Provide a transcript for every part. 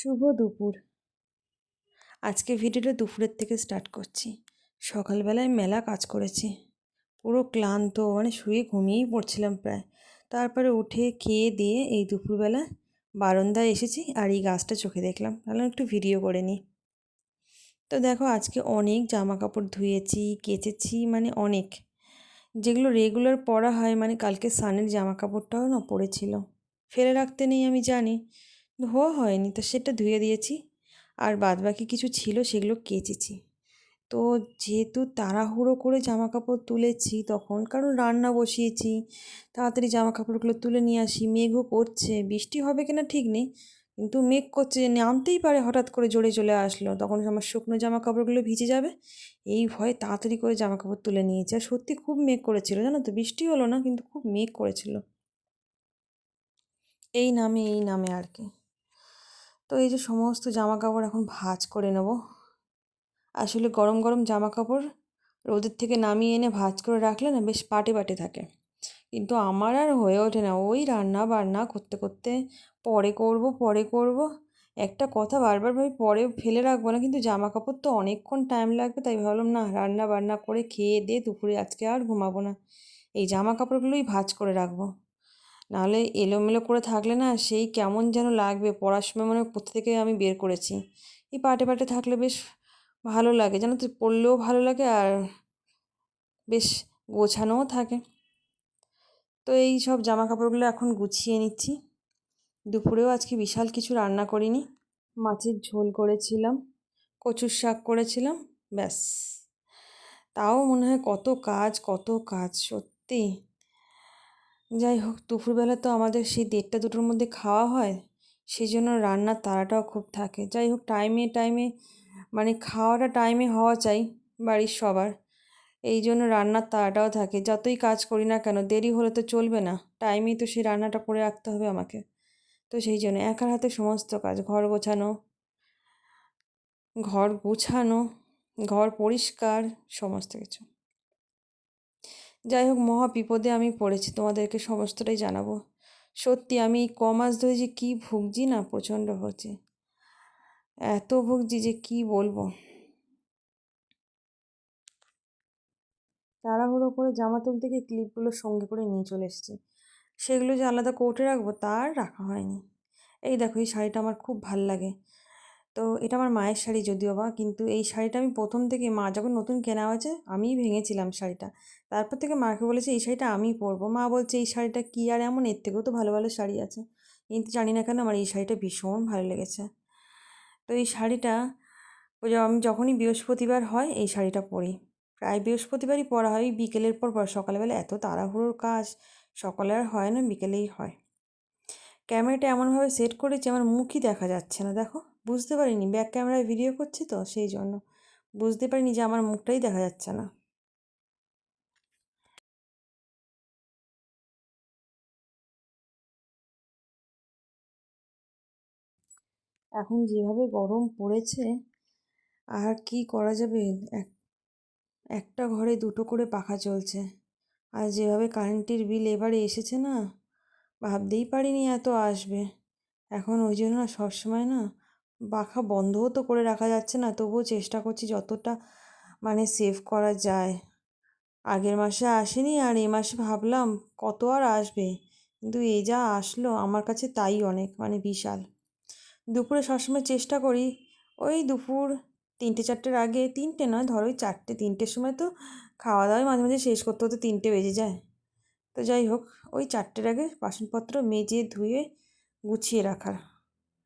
শুভ দুপুর। আজকে ভিডিওটা দুপুরের থেকে স্টার্ট করছি। সকালবেলায় মেলা কাজ করেছি। পুরো ক্লান্ত মানে শুয়ে ঘুমিয়েই পড়ছিলাম প্রায়। তারপরে উঠে খেয়ে দিয়ে এই দুপুরবেলা বারান্দায় এসেছি আর এই গাছটা চোখে দেখলাম। তাহলে একটু ভিডিও করে নিই। তো দেখো, আজকে অনেক জামা কাপড় ধুয়েছি, কেচেছি মানে অনেক। যেগুলো রেগুলার পরা হয় মানে কালকে সানের জামা কাপড়টাও না পড়েছিল। ফেলে রাখতে নেই আমি জানি। ধোয়া হয়নি, তো সেটা ধুয়ে দিয়েছি। আর বাদ বাকি কিছু ছিল সেগুলো কেচেছি। তো যেহেতু তাড়াহুড়ো করে জামা কাপড় তুলেছি তখন, কারণ রান্না বসিয়েছি, তাড়াতাড়ি জামা কাপড়গুলো তুলে নিয়ে আসি, মেঘও করছে, বৃষ্টি হবে কিনা ঠিক নেই, কিন্তু মেঘ করছে নামতেই পারে হঠাৎ করে জোরে চলে আসলো, তখন আমার শুকনো জামা কাপড়গুলো ভিজে যাবে। এই ভয়ে তাড়াতাড়ি করে জামা কাপড় তুলে নিয়েছি। আর সত্যি খুব মেঘ করেছিল, জানো তো? বৃষ্টি হলো না, কিন্তু খুব মেঘ করেছিল। এই নামে এই নামে আর কি। তো এই যে সমস্ত জামা কাপড় এখন ভাজ করে নেব। আসলে গরম গরম জামা কাপড় রোদের থেকে নামিয়ে এনে ভাজ করে রাখলে না বেশ পাটে পাটে থাকে। কিন্তু আমার আর হয়ে ওঠে না। ওই রান্না বান্না করতে করতে পরে করব পরে করব। একটা কথা বারবার ভাবি, পরে ফেলে রাখব না। কিন্তু জামা কাপড় তো অনেকক্ষণ টাইম লাগবে, তাই ভাবলাম না রান্না বান্না করে খেয়ে দিয়ে দুপুরে আজকে আর ঘুমাবো না। এই জামা কাপড়গুলোই ভাজ করে রাখব। নাহলে এলোমেলো করে থাকলে না সেই কেমন যেন লাগবে। পড়ার সময় মনে কোথা থেকে আমি বের করেছি। এই পাটে পাটে থাকলে বেশ ভালো লাগে। জানো তো, পড়লেও ভালো লাগে আর বেশ গোছানোও থাকে। তো এই সব জামা কাপড়গুলো এখন গুছিয়ে নিচ্ছি। দুপুরেও আজকে বিশাল কিছু রান্না করিনি। মাছের ঝোল করেছিলাম, কচুর শাক করেছিলাম, ব্যাস। তাও মনে হয় কত কাজ কত কাজ, সত্যি। যাই হোক, দুপুরবেলা তো আমাদের সেই দেড়টা দুটোর মধ্যে খাওয়া হয় সেই জন্য রান্নার তাড়াটাও খুব থাকে। যাই হোক টাইমে টাইমে মানে খাওয়াটা টাইমে হওয়া চাই বাড়ির সবার, এই জন্য রান্নার তাড়াটাও থাকে। যতই কাজ করি না কেন, দেরি হলে তো চলবে না টাইমেই তো সেই রান্নাটা করে রাখতে হবে আমাকে। তো সেই জন্য একার হাতে সমস্ত কাজ, ঘর গোছানো, ঘর গুছানো, ঘর পরিষ্কার, সমস্ত কিছু। যাই হোক, মহা বিপদে আমি পড়েছি, তোমাদেরকে সমস্তটাই জানাব। সত্যি, আমি ক মাস ধরে যে কী ভুগছি না, প্রচণ্ড হচ্ছে। এত ভুগছি যে কি বলব? তাড়াহুড়ো করে জামা তুলতে গিয়ে ক্লিপগুলো সঙ্গে করে নিয়ে চলে এসেছি। সেগুলো যে আলাদা কোর্টে রাখব তার রাখা হয়নি। এই দেখো, এই শাড়িটা আমার খুব ভালো লাগে। তো এটা আমার মায়ের শাড়ি যদিও বা, কিন্তু এই শাড়িটা আমি প্রথম থেকে মা যখন নতুন কেনা হয়েছে, আমিই ভেঙেছিলাম শাড়িটা। তারপর থেকে মাকে বলেছে, এই শাড়িটা আমিই পরবো। মা বলছে, এই শাড়িটা কী আর এমন? এর থেকেও তো ভালো ভালো শাড়ি আছে। কিন্তু জানি না কেন আমার এই শাড়িটা ভীষণ ভালো লেগেছে। তো এই শাড়িটা আমি যখনই বৃহস্পতিবার হয়, এই শাড়িটা পরি। প্রায় বৃহস্পতিবারই পরা হয় বিকেলের পর পর। সকালবেলা এত তাড়াহুড়োর কাজ, সকালে আর হয় না, বিকেলেই হয়। ক্যামেরাটা এমনভাবে সেট করেছি, আমার মুখই দেখা যাচ্ছে না, দেখো। বুঝতে পারিনি, ব্যাক ক্যামেরায় ভিডিও করছি তো সেই জন্য। বুঝতে পারিনি যে আমার মুখটাই দেখা যাচ্ছে না। এখন যেভাবে গরম পড়েছে, আর কি করা যাবে? এক, একটা ঘরে দুটো করে পাখা চলছে। আর যেভাবে কারেন্টের বিল এবারে এসেছে না, ভাবতেই পারিনি এত আসবে। এখন ওই জন্য না সবসময় না পাখা বন্ধও তো করে রাখা যাচ্ছে না, তবুও চেষ্টা করছি যতটা মানে সেভ করা যায়। আগের মাসে আসেনি আর এ মাসে ভাবলাম কত আর আসবে, কিন্তু এই যা আসলো আমার কাছে তাই অনেক মানে বিশাল। দুপুরে সবসময় চেষ্টা করি, ওই দুপুর তিনটে চারটের আগে, তিনটে নয়, ধরো ওই চারটে, তিনটের সময় তো খাওয়া দাওয়াই মাঝে মাঝে শেষ করতে হতে তিনটে বেজে যায়। তো যাই হোক, ওই চারটের আগে বাসনপত্র মেজে ধুয়ে গুছিয়ে রাখার।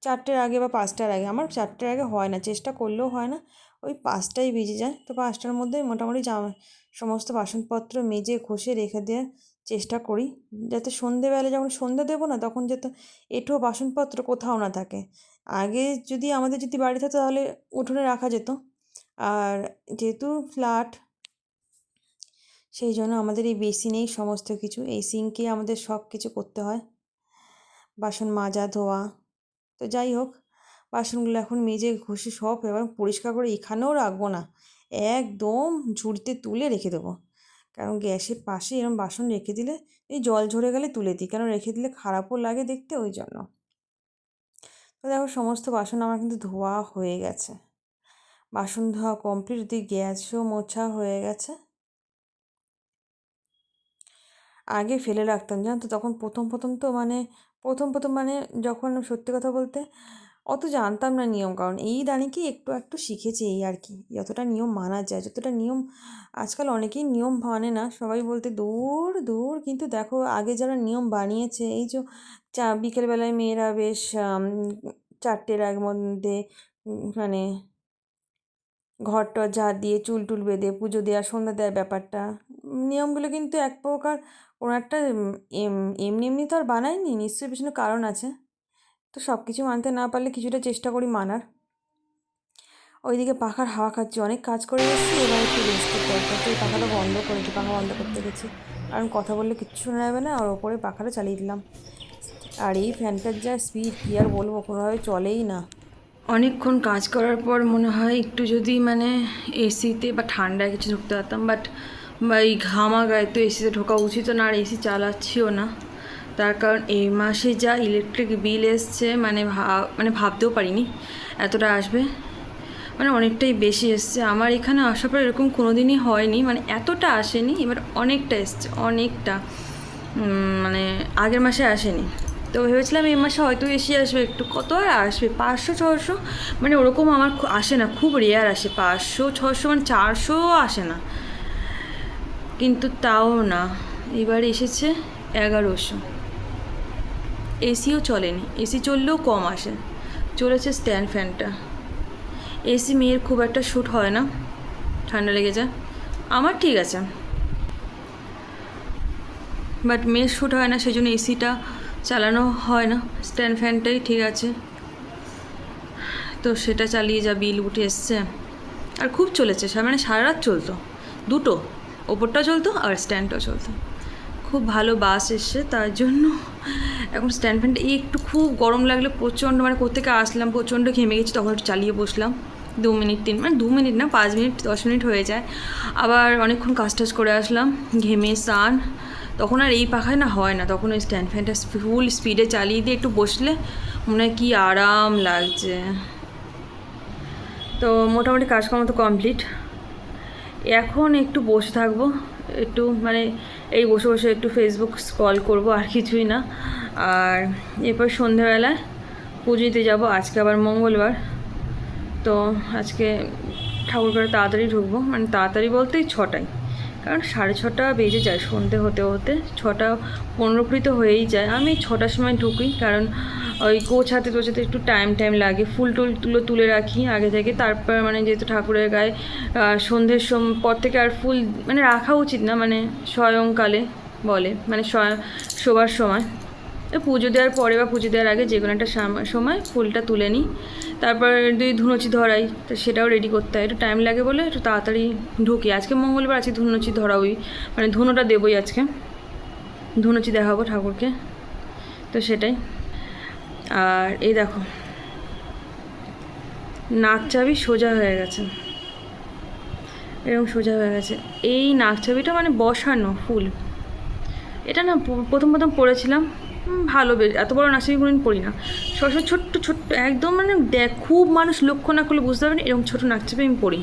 চারটের আগে বা পাঁচটার আগে, আমার চারটের আগে হয় না, চেষ্টা করলেও হয় না। ওই পাঁচটাই বেজে যায়। তো পাঁচটার মধ্যে মোটামুটি জামা, সমস্ত বাসনপত্র মেজে ঘষে রেখে দেওয়ার চেষ্টা করি। যাতে সন্ধেবেলা যখন সন্ধে দেবো না, তখন যাতে এঁঠো বাসনপত্র কোথাও না থাকে। আগে যদি আমাদের যদি বাড়ি থাকতো, তাহলে উঠোনে রাখা যেত। আর যেহেতু ফ্ল্যাট, সেই জন্য আমাদের এই বেসিনেই সমস্ত কিছু, এই সিঙ্কে আমাদের সব কিছু করতে হয়। বাসন মাজা, ধোয়া তো যাই হোক, বাসনগুলো এখন মেজে ঘষে সব এবার পরিষ্কার করে এখানেও রাখব না। একদম ঝুড়িতে তুলে রেখে দেবো। কারণ গ্যাসের পাশে এরকম বাসন রেখে দিলে এই জল ঝরে গেলে তুলে দিই। কারণ রেখে দিলে খারাপও লাগে দেখতে ওই জন্য। তো দেখো সমস্ত বাসন আমার কিন্তু ধোয়া হয়ে গেছে। বাসন ধোয়া কমপ্লিট দিয়ে গ্যাসও মোছা হয়ে গেছে। আগে ফেলে রাখতাম, জানো তো? তখন প্রথম প্রথম তো মানে প্রথম প্রথম মানে যখন সত্যি কথা বলতে অত জানতাম না নিয়ম, কারণ এই দাঁড়িয়ে কি একটু একটু শিখেছি এই আর কি। যতটা নিয়ম মানা যায়, যতটা নিয়ম আজকাল অনেকেই নিয়ম মানে না, সবাই বলতে দূর দূর। কিন্তু দেখো, আগে যারা নিয়ম বানিয়েছে, এই যে চা, বিকেলবেলায় মেয়েরা বেশ চারটের আগ মধ্যে মানে ঘর টর ঝাড় দিয়ে চুল টুল বেঁধে পুজো দেওয়া, সন্ধ্যা দেওয়ার ব্যাপারটা, নিয়মগুলো কিন্তু এক প্রকার কোনো একটা এমনি এমনি তো আর বানায়নি নিশ্চয়ই পিছনে কারণ আছে। তো সব কিছু মানতে না পারলে কিছুটা চেষ্টা করি মানার। ওইদিকে পাখার হাওয়া খাচ্ছি, অনেক কাজ করে এসেছি, এবার একটু রেস্টের দরকার। তো এই পাখাটা বন্ধ করেছি, পাখা বন্ধ করতে গেছি। কারণ কথা বললে কিচ্ছু শোনা যাবে না, আর ওপরে পাখাটা চালিয়ে দিলাম। আর এই ফ্যানটার যা স্পিড কী আর বলব, কোনোভাবে চলেই না। অনেকক্ষণ কাজ করার পর মনে হয় একটু যদি মানে এসিতে বা ঠান্ডায় কিছু ঢুকতে পারতাম বাট বা এই ঘামা গায়ে তো এসিতে ঢোকা উচিত না, আর এসি চালাচ্ছিও না। তার কারণ এই মাসে যা ইলেকট্রিক বিল এসছে মানে ভাব মানে ভাবতেও পারিনি এতটা আসবে। মানে অনেকটাই বেশি এসছে। আমার এখানে আসার পর এরকম কোনো দিনই হয়নি মানে এতটা আসেনি, এবার অনেকটা এসছে, অনেকটা। মানে আগের মাসে আসেনি। তো ভেবেছিলাম এই মাসে হয়তো এসে আসবে একটু। কত আর আসবে? পাঁচশো ছশো মানে ওরকম আমার আসে না, খুব রেয়ার আসে। পাঁচশো ছশো মানে চারশো আসে না। কিন্তু তাও না। এবার এসেছে এগারোশো। এসিও চলেনি। এসি চললেও কম আসে। চলেছে স্ট্যান্ড ফ্যানটা। এসি মেয়ের খুব একটা শ্যুট হয় না। ঠান্ডা লেগে যায়। আমার ঠিক আছে। বাট মেয়ের শ্যুট হয় না সেই জন্য এসিটা চালানো হয় না। স্ট্যান্ড ফ্যানটাই ঠিক আছে। তো সেটা চালিয়ে যা, বিল উঠে এসছে। আর খুব চলেছে। মানে সারা রাত চলতো। দুটো। ওপরটা চলতো আর স্ট্যান্ডটাও চলতো। খুব ভালো বাস এসছে, তার জন্য এখন স্ট্যান্ড ফ্যানটা একটু খুব গরম লাগলে, প্রচণ্ড মানে কোথেকে আসলাম, প্রচণ্ড ঘেমে গেছি, তখন একটু চালিয়ে বসলাম। দু মিনিট, তিন মানে দু মিনিট না, পাঁচ মিনিট, দশ মিনিট হয়ে যায়। আবার অনেকক্ষণ কাজ টাজ করে আসলাম, ঘেমে স্নান। তখন আর এই পাখায় না হয় না, তখন ওই স্ট্যান্ড ফ্যানটা ফুল স্পিডে চালিয়ে দিয়ে একটু বসলে মনে হয় কী আরাম লাগছে। তো মোটামুটি কাজকর্ম তো কমপ্লিট এখন একটু বসে থাকব, একটু মানে এই বসে বসে একটু ফেসবুক স্ক্রল করব আর কিছুই না। আর এরপর সন্ধেবেলায় পুজোতে যাব, আজকে আবার মঙ্গলবার। তো আজকে ঠাকুর ঘরে তাড়াতাড়ি ঢুকবো মানে তাড়াতাড়ি বলতেই ছটায়। কারণ সাড়ে ছটা বেজে যায় সন্ধে হতে হতে, ছটা পনেরো কুড়ি তো হয়েই যায়। আমি ছটার সময় ঢুকি কারণ ওই গোছাতে টোছাতে একটু টাইম টাইম লাগে। ফুল টুল তুলো তুলে রাখি আগে থেকে। তারপর মানে যেহেতু ঠাকুরের গায়ে সন্ধ্যের সম, পর থেকে আর ফুল মানে রাখা উচিত না মানে স্বয়ংকালে বলে মানে শোবার সময়। পুজো দেওয়ার পরে বা পুজো দেওয়ার আগে যে কোনো একটা সময় ফুলটা তুলে নিই। তারপর দুই ধুনুচি ধরাই, তো সেটাও রেডি করতে হয়। একটু টাইম লাগে বলে একটু তাড়াতাড়ি ঢুকি। আজকে মঙ্গলবার, আজকে ধুনুচি ধরাবই। মানে ধুনোটা দেবই আজকে। ধুনুচি দেখাবো ঠাকুরকে। তো সেটাই। আর এই দেখো। নাক চাবি সোজা হয়ে গেছে। এরকম সোজা হয়ে গেছে। এই নাক চাবিটা মানে বসানো ফুল। এটা না প্রথম প্রথম পড়েছিলাম। ভালো বেশ, এত বড় নাচের কোনোদিন পড়ি না। সবসময় ছোট্ট ছোট্ট, একদম মানে দেখ, খুব মানুষ লক্ষ্য না করলে বুঝতে পারবেন এরকম ছোটো নাকচাপে আমি পড়ি।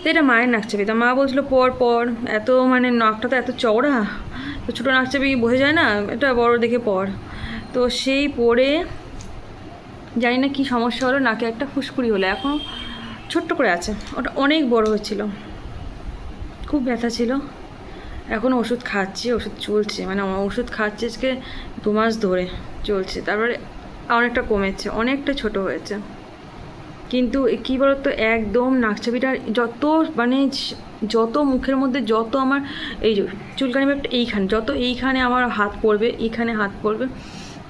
তো এটা মায়ের নাকচাপি তা মা বলছিল, পর পর, এত মানে নাকটা তো এত চওড়া, তো ছোটো নাকচাপি বোঝা যায় না? এটা বড় দেখে পর। তো সেই পরে জানি না কী সমস্যা হলো, নাকে একটা ফুসকুড়ি হলো, এখন ছোট্ট করে আছে, ওটা অনেক বড় হয়েছিল খুব ব্যথা ছিল। এখন ওষুধ খাচ্ছি, ওষুধ চলছে। মানে ওষুধ খাচ্ছি আজকে দু মাস ধরে চলছে। তারপরে অনেকটা কমেছে, অনেকটা ছোট হয়েছে। কিন্তু কী বলতো, একদম নাকচাপিটা যত মানে যত মুখের মধ্যে যত আমার এই যে চুলকানি ব্যাপারটা এইখানে, যত এইখানে আমার হাত পড়বে, এইখানে হাত পড়বে,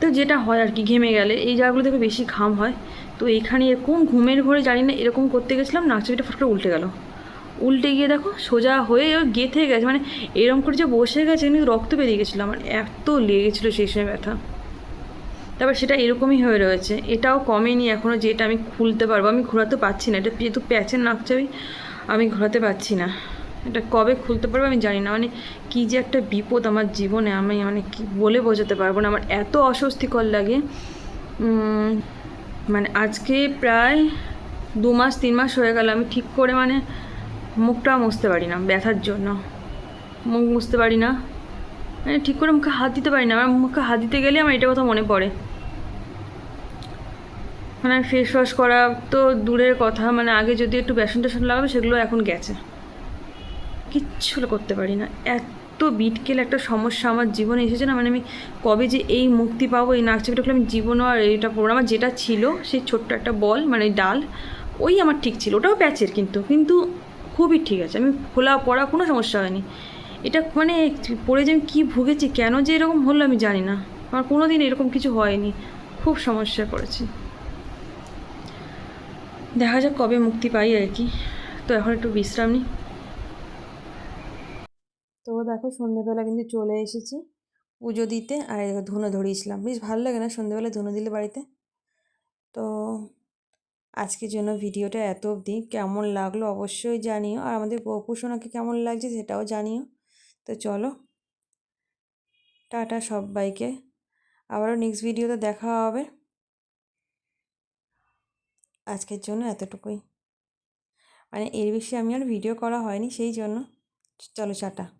তো যেটা হয় আর কি, ঘেমে গেলে। এই জায়গাগুলো থেকে বেশি ঘাম হয়। তো এইখানে এরকম ঘুমের ঘরে জানি না এরকম করতে গেছিলাম নাকচাপিটা ফট করে উল্টে গেলো। উল্টে গিয়ে দেখো সোজা হয়ে ও গেঁথে গেছে মানে এরকম করে যে বসে গেছে কিন্তু রক্ত বেরিয়ে গেছিল, আমার এত লেগেছিলো সেই সময় ব্যথা। তারপর সেটা এরকমই হয়ে রয়েছে, এটাও কমেনি এখনও যেটা আমি খুলতে পারব, আমি ঘোরাতে পারছি না, এটা যেহেতু প্যাচের নাকচাবি আমি ঘোরাতে পারছি না। এটা কবে খুলতে পারব আমি জানি না মানে কী যে একটা বিপদ আমার জীবনে, আমি মানে কি বলে বোঝাতে পারব না, আমার এত অস্বস্তিকর লাগে। মানে আজকে প্রায় দু মাস, তিন মাস হয়ে গেল, আমি ঠিক করে মানে মুখটা মুছতে পারি না, ব্যথার জন্য। মুখ মুছতে পারি না। মানে ঠিক করে মুখে হাত দিতে পারি না, আমার মুখে হাত দিতে গেলে আমার এটা কথা মনে পড়ে। মানে আমি ফেস ওয়াশ করা তো দূরের কথা মানে আগে যদি একটু বেসন টেসন লাগাতো সেগুলো এখন গেছে। কিচ্ছু করতে পারি না। এত বিটকেল একটা সমস্যা আমার জীবনে এসেছে না মানে আমি কবে যে এই মুক্তি পাবো, এই নাক চেপে আমি জীবনও আর এটা পড়ব না। আমার যেটা ছিল, সেই ছোট্ট একটা বল মানে ডাল, ওই আমার ঠিক ছিল। ওটাও প্যাচের কিন্তু কিন্তু খুবই ঠিক আছে। আমি খোলা পড়া কোনো সমস্যা হয়নি। এটা মানে পড়ে যে আমি কী ভুগেছি, কেন যে এরকম হলো আমি জানি না। আমার কোনো দিন এরকম কিছু হয়নি। খুব সমস্যায় পড়েছি। দেখা যাক কবে মুক্তি পাই আর কি। তো এখন একটু বিশ্রাম নিই। তো দেখো সন্ধেবেলা কিন্তু চলে এসেছি পুজো দিতে, আর ধুনো ধরিয়েছিলাম বেশ ভালো লাগে না সন্ধেবেলা ধুনো দিলে বাড়িতে? তো আজকের জন্য ভিডিওটা এত অবধি। কেমন লাগল অবশ্যই জানিও। আর আমাদের গোপুসোনাকে কেমন লাগছে সেটাও জানিও। তো চলো, টাটা সবাইকে। আবারও নেক্সট ভিডিওতে দেখা হবে। আজকের জন্য এতটুকুই। মানে এর বেশি আমি আর ভিডিও করা হয়নি, সেই জন্য। চলো, টাটা।